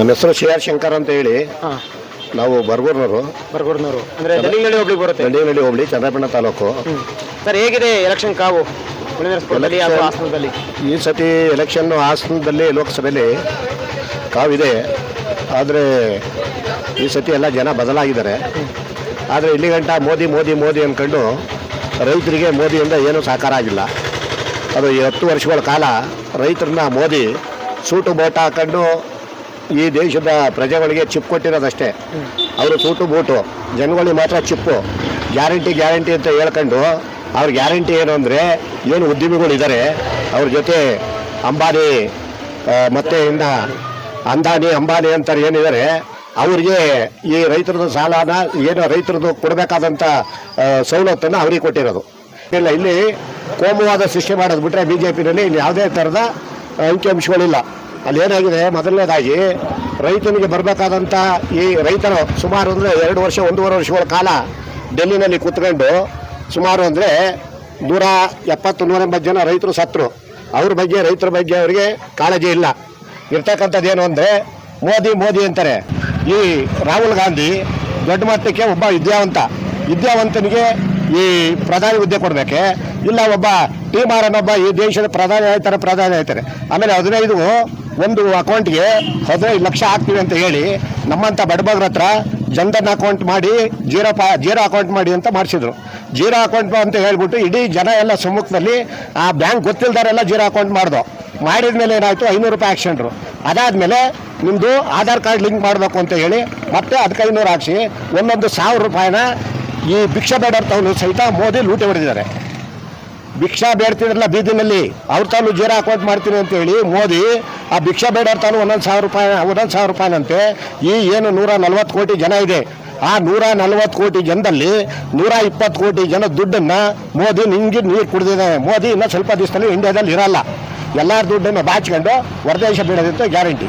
ನಮ್ಮ ಹೆಸರು ಶ್ರೀ ಆರ್ ಶಂಕರ್ ಅಂತ ಹೇಳಿ. ಹಾಂ. ನಾವು ಬರ್ಗೂರ್ನವರು. ಬರ್ಗೂರ್ನವರು. ಅಂದ್ರೆ ಹೋಬಳಿ ಬರುತ್ತೆ? ಹೋಬಳಿ ಚಂದ್ರಪಣ್ಣ ತಾಲೂಕು. ಸರ್ ಹೇಗಿದೆ ಎಲೆಕ್ಷನ್ ಕಾವು? ಹಾಸನದಲ್ಲಿ? ಈ ಸತಿ ಎಲೆಕ್ಷನ್ ಹಾಸನದಲ್ಲಿ ಲೋಕಸಭೆಯಲ್ಲಿ ಕಾವಿದೆ. ಆದರೆ ಈ ಸತಿ ಎಲ್ಲ ಜನ ಬದಲಾಗಿದ್ದಾರೆ. ಆದರೆ ಇಲ್ಲಿ ಗಂಟ ಮೋದಿ ಮೋದಿ ಮೋದಿ ಅಂದ್ಕೊಂಡು ರೈತರಿಗೆ ಮೋದಿಯಿಂದ ಏನೂ ಸಾಕಾರ ಆಗಿಲ್ಲ. ಅದು ಈ ಹತ್ತು ವರ್ಷಗಳ ಕಾಲ ರೈತರನ್ನ ಮೋದಿ ಸೂಟು ಬೋಟ ಹಾಕೊಂಡು ಈ ದೇಶದ ಪ್ರಜೆಗಳಿಗೆ ಚಿಪ್ ಕೊಟ್ಟಿರೋದಷ್ಟೇ. ಅವರು ಸೂಟು ಬೂಟು. ಜನಗಳಿಗೆ ಮಾತ್ರ ಚಿಪ್ಪು. ಗ್ಯಾರಂಟಿ ಗ್ಯಾರಂಟಿ ಅಂತ ಹೇಳ್ಕೊಂಡು ಅವ್ರ ಗ್ಯಾರಂಟಿ ಏನು ಅಂದರೆ ಏನು ಉದ್ಯಮಿಗಳಿದ್ದಾರೆ ಅವ್ರ ಜೊತೆ ಅಂಬಾನಿ ಮತ್ತೆ ಇನ್ನ ಅಂದಾನಿ, ಅಂಬಾನಿ ಅಂತಾರೆ ಏನಿದ್ದಾರೆ ಅವರಿಗೆ ಈ ರೈತರದ್ದು ಸಾಲನ, ಏನು ರೈತರದ್ದು ಕೊಡಬೇಕಾದಂಥ ಸವಲತ್ತನ್ನು ಅವ್ರಿಗೆ ಕೊಟ್ಟಿರೋದು. ಇಲ್ಲ, ಇಲ್ಲಿ ಕೋಮುವಾದ ಸೃಷ್ಟಿ ಮಾಡೋದು ಬಿಟ್ಟರೆ ಬಿ ಜೆ ಪಿನಲ್ಲಿ ಇಲ್ಲಿ ಯಾವುದೇ ಥರದ ಅಂಕಿಅಂಶಗಳಿಲ್ಲ ಅಲ್ಲಿ ಏನಾಗಿದೆ? ಮೊದಲನೇದಾಗಿ ರೈತನಿಗೆ ಬರಬೇಕಾದಂಥ ಈ ರೈತರು ಸುಮಾರು ಅಂದರೆ ಎರಡು ವರ್ಷ, ಒಂದೂವರೆ ವರ್ಷಗಳ ಕಾಲ ಡೆಲ್ಲಿನಲ್ಲಿ ಕೂತ್ಕೊಂಡು ಸುಮಾರು ಅಂದರೆ ನೂರ ಎಪ್ಪತ್ತು, ನೂರ ಎಂಬತ್ತು ಜನ ರೈತರು ಸತ್ರು ಅವ್ರ ಬಗ್ಗೆ, ರೈತರ ಬಗ್ಗೆ ಅವರಿಗೆ ಕಾಳಜಿ ಇಲ್ಲ. ಇರ್ತಕ್ಕಂಥದ್ದು ಏನು ಅಂದರೆ ಮೋದಿ ಮೋದಿ ಅಂತಾರೆ. ಈ ರಾಹುಲ್ ಗಾಂಧಿ ದೊಡ್ಡ ಮಟ್ಟಕ್ಕೆ ಒಬ್ಬ ವಿದ್ಯಾವಂತ. ವಿದ್ಯಾವಂತನಿಗೆ ಈ ಪ್ರಧಾನಿ ಹುದ್ದೆ ಕೊಡಬೇಕೆ? ಇಲ್ಲ ಒಬ್ಬ ಟಿ ಮಾರನೊಬ್ಬ ಈ ದೇಶದ ಪ್ರಧಾನಿ ಆಯ್ತಾರೆ ಪ್ರಧಾನಿ ಆಯ್ತಾರೆ. ಆಮೇಲೆ ಹದಿನೈದು ಒಂದು ಅಕೌಂಟ್ಗೆ ಹದಿನೈದು ಲಕ್ಷ ಹಾಕ್ತೀವಿ ಅಂತ ಹೇಳಿ ನಮ್ಮಂಥ ಬಡಬಗ್ರ ಹತ್ರ ಜನ್ಧನ್ ಅಕೌಂಟ್ ಮಾಡಿ, ಜೀರೋ ಪಾ, ಜೀರೋ ಅಕೌಂಟ್ ಮಾಡಿ ಅಂತ ಮಾಡಿಸಿದ್ರು. ಜೀರೋ ಅಕೌಂಟ್ ಅಂತ ಹೇಳ್ಬಿಟ್ಟು ಇಡೀ ಜನ ಎಲ್ಲ ಸಮ್ಮುಖದಲ್ಲಿ ಆ ಬ್ಯಾಂಕ್ ಗೊತ್ತಿಲ್ದಾರೆಲ್ಲ ಜೀರೋ ಅಕೌಂಟ್ ಮಾಡ್ದು. ಮಾಡಿದ ಮೇಲೆ ಏನಾಯಿತು? ಐನೂರು ರೂಪಾಯಿ ಹಾಕ್ಸ್ಕೊಂಡ್ರು ಅದಾದಮೇಲೆ ನಿಮ್ಮದು ಆಧಾರ್ ಕಾರ್ಡ್ ಲಿಂಕ್ ಮಾಡಬೇಕು ಅಂತ ಹೇಳಿ ಮತ್ತೆ ಅದಕ್ಕೆ ಐನೂರು ಹಾಕ್ಸಿ, ಒಂದೊಂದು ಸಾವಿರ ರೂಪಾಯಿನ ಈ ಭಿಕ್ಷಾ ಬೇಡರ್ ತಾವು ಸಹಿತ ಮೋದಿ ಲೂಟಿ ಹೊಡೆದಿದ್ದಾರೆ. ಭಿಕ್ಷಾ ಬೇಡ್ತಿದ್ರಲ್ಲ ಬೀದಿನಲ್ಲಿ, ಅವ್ರ ತಾನು ಜೀರೋ ಅಕೌಂಟ್ ಮಾಡ್ತೀನಿ ಅಂತ ಹೇಳಿ ಮೋದಿ ಆ ಭಿಕ್ಷಾ ಬೇಡರ್ ತಾನು ಒಂದೊಂದು ಸಾವಿರ ರೂಪಾಯಿ, ಒಂದೊಂದು ಸಾವಿರ ರೂಪಾಯಿನಂತೆ ಈ ಏನು ನೂರ ನಲ್ವತ್ತು ಕೋಟಿ ಜನ ಇದೆ. ಆ ನೂರ ನಲ್ವತ್ತು ಕೋಟಿ ಜನದಲ್ಲಿ ನೂರ ಇಪ್ಪತ್ತು ಕೋಟಿ ಜನ ದುಡ್ಡನ್ನು ಮೋದಿ ನಿಂಗೆ ನೀರು ಕುಡಿದಿದ್ದಾನೆ ಮೋದಿ ಇನ್ನೂ ಸ್ವಲ್ಪ ದಿವಸದಲ್ಲಿ ಇಂಡಿಯಾದಲ್ಲಿ ಇರಲ್ಲ. ಎಲ್ಲರ ದುಡ್ಡನ್ನು ಬಾಚ್ಕೊಂಡು ಹೊರದೇಶ ಬಿಡೋದಂತ ಗ್ಯಾರಂಟಿ.